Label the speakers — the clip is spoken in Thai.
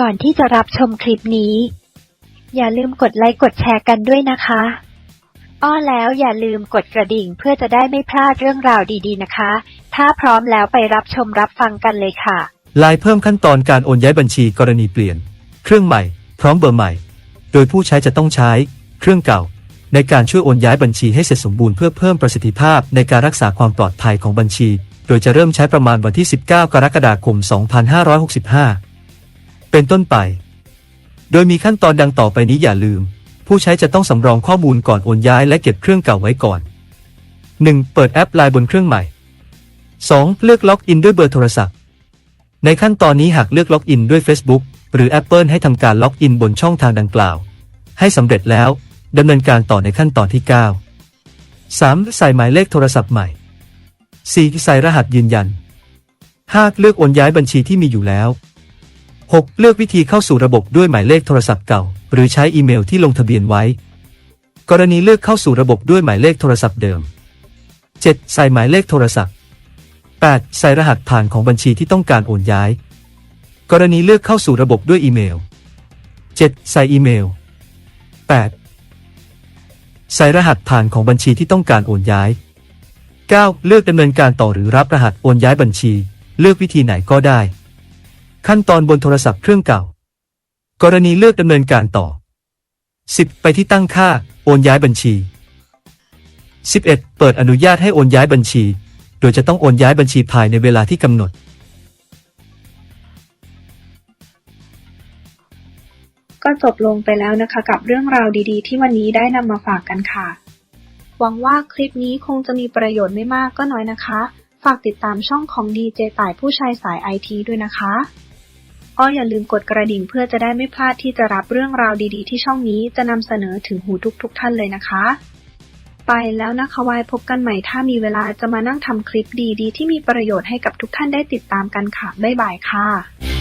Speaker 1: ก่อนที่จะรับชมคลิปนี้ อย่าลืมกดไลค์กดแชร์กันด้วยนะคะ อ้อแล้วอย่าลืมกดกระดิ่งเพื่อจะได้ไม่พลาดเรื่องราวดีๆนะคะ ถ้าพร้อมแล้วไปรับชมรับฟังกันเลยค่ะ
Speaker 2: ลายเพิ่มขั้นตอนการโอนย้ายบัญชีกรณีเปลี่ยน เครื่องใหม่ พร้อมเบอร์ใหม่ โดยผู้ใช้จะต้องใช้ เครื่องเก่า ในการช่วยโอนย้ายบัญชีให้เสร็จสมบูรณ์เพื่อเพิ่มประสิทธิภาพในการรักษาความปลอดภัยของบัญชี โดยจะเริ่มใช้ประมาณวันที่ 19 กรกฎาคม 2565 เป็นต้นไป โดยมีขั้นตอนดังต่อไปนี้อย่าลืม ผู้ใช้จะต้องสำรองข้อมูลก่อนโอนย้ายและเก็บเครื่องเก่าไว้ก่อน 1. เปิดแอปไลน์บนเครื่องใหม่ 2. เลือกล็อกอินด้วยเบอร์โทรศัพท์ ในขั้นตอนนี้หากเลือกล็อกอินด้วย Facebook หรือ Apple ให้ทำการล็อกอินบนช่องทางดังกล่าว ให้สำเร็จแล้วดำเนินการต่อในขั้นตอนที่ 9 3. ใส่หมายเลขโทรศัพท์ใหม่ 4. ใส่รหัสยืนยัน 5. เลือกโอนย้ายบัญชีที่มีอยู่แล้ว 6. เลือกวิธีเข้าสู่ระบบด้วยหมายเลขโทรศัพท์เก่า หรือใช้อีเมลที่ลงทะเบียนไว้ กรณีเลือกเข้าสู่ระบบด้วยหมายเลขโทรศัพท์เดิม 7. ใส่หมายเลขโทรศัพท์ 8. ใส่รหัสผ่านของบัญชีที่ต้องการโอนย้าย กรณีเลือกเข้าสู่ระบบด้วยอีเมล 7. ใส่อีเมล 8. ใส่รหัสผ่านของบัญชีที่ต้องการโอนย้าย 9. เลือกดำเนินการต่อหรือรับรหัสโอนย้ายบัญชี เลือกวิธีไหนก็ได้ ขั้นตอนบนโทรศัพท์เครื่องเก่า กรณีเลือกดำเนินการต่อ 10. ไปที่ตั้งค่า โอนย้ายบัญชี 11. เปิดอนุญาตให้โอนย้ายบัญชี โดยจะต้องโอนย้ายบัญชีภายในเวลาที่กำหนด
Speaker 3: ก็จบลงไปแล้วนะคะกับเรื่องราวดีๆ ที่วันนี้ได้นำมาฝากกันค่ะ หวังว่าคลิปนี้คงจะมีประโยชน์ไม่มากก็น้อยนะคะ ฝากติดตามช่องของดีเจต่ายผู้ชายสายไอทีด้วยนะคะ อ้ออย่าลืมกดกระดิ่งเพื่อจะได้ไม่พลาดที่จะรับเรื่องราวดีๆ ที่ช่องนี้จะนำเสนอถึงหูทุกๆทท่านเลยนะคะ ไปแล้วนะคะไว้พบกันใหม่ถ้ามีเวลาจะมานั่งทำคลิปดีๆ ที่มีประโยชน์ให้กับทุกท่านได้ติดตามกันค่ะ บ๊ายบายค่ะ